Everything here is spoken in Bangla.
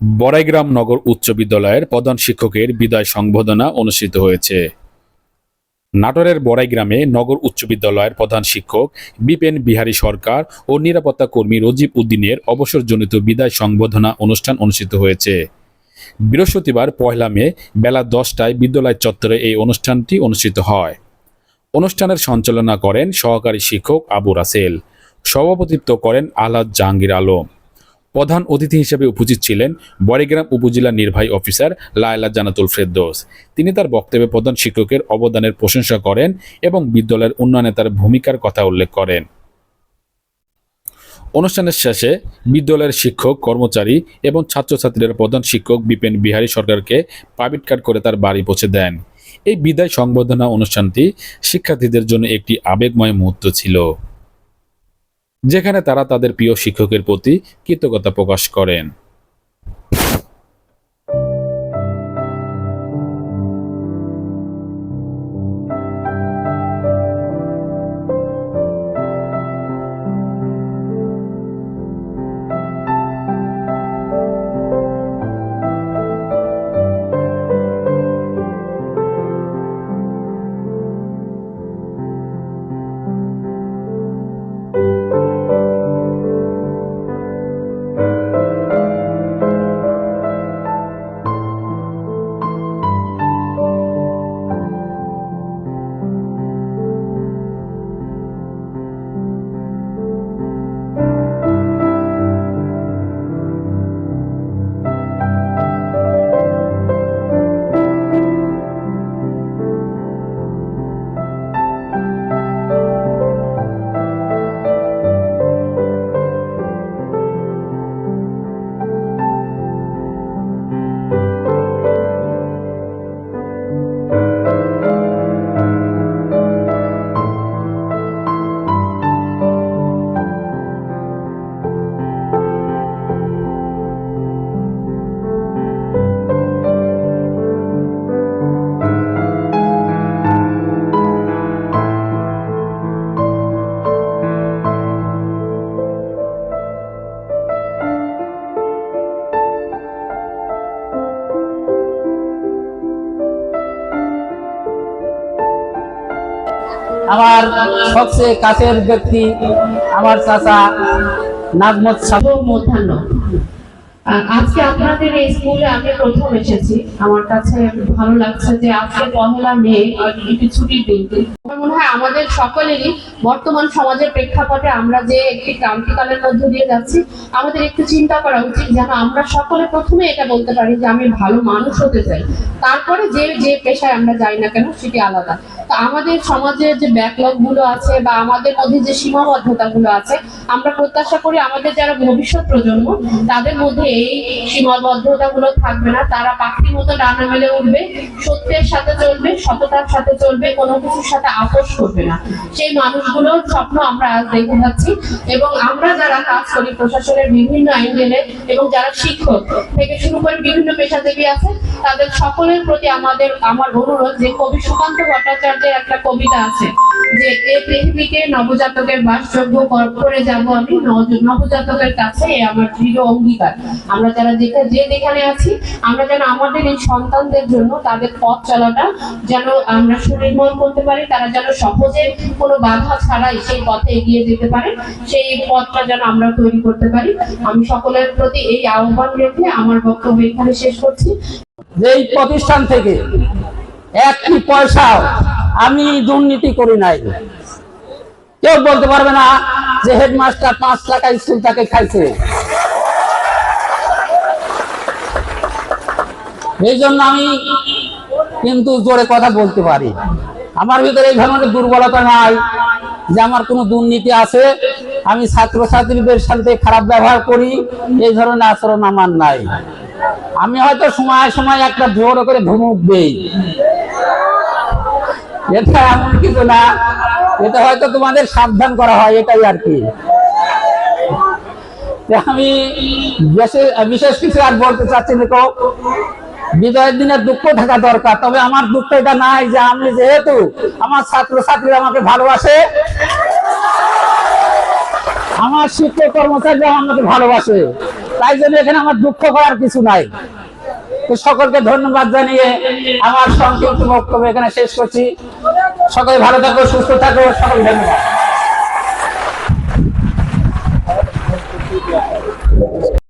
বড়াইগ্রাম নগর উচ্চ বিদ্যালয়ের প্রধান শিক্ষকের বিদায় সংবর্ধনা অনুষ্ঠিত হয়েছে। নাটোরের বড়াইগ্রামে নগর উচ্চ বিদ্যালয়ের প্রধান শিক্ষক বিপেন বিহারী সরকার ও নিরাপত্তা কর্মী রজিব উদ্দিনের অবসরজনিত বিদায় সংবর্ধনা অনুষ্ঠান অনুষ্ঠিত হয়েছে। বৃহস্পতিবার পয়লা মে বেলা দশটায় বিদ্যালয় চত্বরে এই অনুষ্ঠানটি অনুষ্ঠিত হয়। অনুষ্ঠানের সঞ্চালনা করেন সহকারী শিক্ষক আবু রাসেল। সভাপতিত্ব করেন আহ্লাদ জাহাঙ্গীর আলম। প্রধান অতিথি হিসেবে উপস্থিত ছিলেন বড়িগ্রাম উপজেলা নির্বাহী অফিসার লায়লা জানাতুল ফেরদোস। তিনি তার বক্তব্যে প্রধান শিক্ষকের অবদানের প্রশংসা করেন এবং বিদ্যালয়ের উন্নয়নে তার ভূমিকার কথা উল্লেখ করেন। অনুষ্ঠানের শেষে বিদ্যালয়ের শিক্ষক, কর্মচারী এবং ছাত্রছাত্রীরা প্রধান শিক্ষক বিপেন বিহারী সরকারকে প্রাইভেট কার্ড করে তার বাড়ি পৌঁছে দেন। এই বিদায় সংবর্ধনা অনুষ্ঠানটি শিক্ষার্থীদের জন্য একটি আবেগময় মুহূর্ত ছিল। যেখানে তারা তাদের প্রিয় শিক্ষকের প্রতি কৃতজ্ঞতা প্রকাশ করেন। সবচেয়ে কাছের ব্যক্তি আমার চাচা নাজমত সাহ মধ্যাহ্ন। আজকে আপনাদের এই স্কুলে আমি প্রথম এসেছি। আমার কাছে ভালো লাগছে যে আজকে পহেলা মে ছুটির দিন আমার মনে হয় আমাদের সকলেরই বর্তমান সমাজের প্রেক্ষাপটে আমরা যে একটি ক্রান্তিকালের মধ্যে দিয়ে যাচ্ছি, আমাদের একটু চিন্তা করা উচিত যেন আমরা সকলে প্রথমে এটা বলতে পারি যে আমি ভালো মানুষ হতে চাই। তারপরে যে যে পেশায় আমরা যাই না কেন সেটি আলাদা। তো আমাদের সমাজের যে ব্যাকলগগুলো আছে বা আমাদের মধ্যে যে সীমাবদ্ধতা গুলো আছে, আমরা প্রত্যাশা করি আমাদের যারা ভবিষ্যৎ প্রজন্ম, তাদের মধ্যে এই সীমাবদ্ধতা গুলো থাকবে না। তারা পাখির মতো ডানা মেলে উঠবে, সত্যের সাথে চলবে, সততার সাথে চলবে, কোনো কিছুর সাথে আপোষ করবে না। সেই মানুষগুলোর স্বপ্ন আমরা আজ দেখে যাচ্ছি এবং আমরা যারা কাজ করি প্রশাসনের বিভিন্ন অ্যাঙ্গেলে এবং যারা শিক্ষক থেকে শুরু করে বিভিন্ন পেশাজীবী আছে, তাদের সকলের প্রতি আমাদের, আমার অনুরোধ যে কবি সুকান্ত ভট্টাচার্যের একটা কবিতা আছে। যে এই পৃথিবীকে নবজাতকের বাসযোগ্য করে যাব আমি, নব- নবজাতকের কাছে আমার দৃঢ় অঙ্গীকার। আমরা যারা যেখানে যে যেখানে আছি, আমরা যেন আমাদের এই সন্তানদের জন্য তাদের পথ চলাটা যেন আমরা সুনির্মল করতে পারি, তারা যেন সহজে কোনো বাধা ছাড়াই সেই পথে এগিয়ে যেতে পারে, সেই পথটা যেন আমরা তৈরি করতে পারি। আমি সকলের প্রতি এই আহ্বান রেখে আমার বক্তব্য এখানে শেষ করছি। যেই প্রতিষ্ঠান থেকে একটি পয়সাও আমি দুর্নীতি করি নাই। কেউ বলতে পারবে না যে হেডমাস্টার পাঁচ টাকা স্কুল তাকে খাইছে। এই জন্য আমি কিন্তু জোরে কথা বলতে পারি। আমার ভিতরে এই ধরনের দুর্বলতা নাই যে আমার কোনো দুর্নীতি আছে। আমি ছাত্রছাত্রীদের সাথে খারাপ ব্যবহার করি, এই ধরনের আচরণ আমার নাই। আমি হয়তো সময় সময় একটা জোর করে ধুমুক দেই এটা এমন কিছু না, এটা হয়তো তোমাদের সাবধান করা হয়, এটাই আর কি। আমি বিশেষ কিছু আর বলতে চাচ্ছি তো বিজয়ের দিনে দুঃখ থাকা দরকার, তবে আমার দুঃখ এটা নাই যে আমি যেহেতু আমার ছাত্র ছাত্রীরা আমাকে ভালোবাসে, আমার শিক্ষক কর্মচারীরা আমাকে ভালোবাসে, তাই জন্য এখানে আমার দুঃখ করার কিছু নাই। সকলকে ধন্যবাদ জানিয়ে আমার সংক্ষিপ্ত বক্তব্য এখানে শেষ করছি। সকলে ভালো থাকো, সুস্থ থাকো সকল ধন্যবাদ।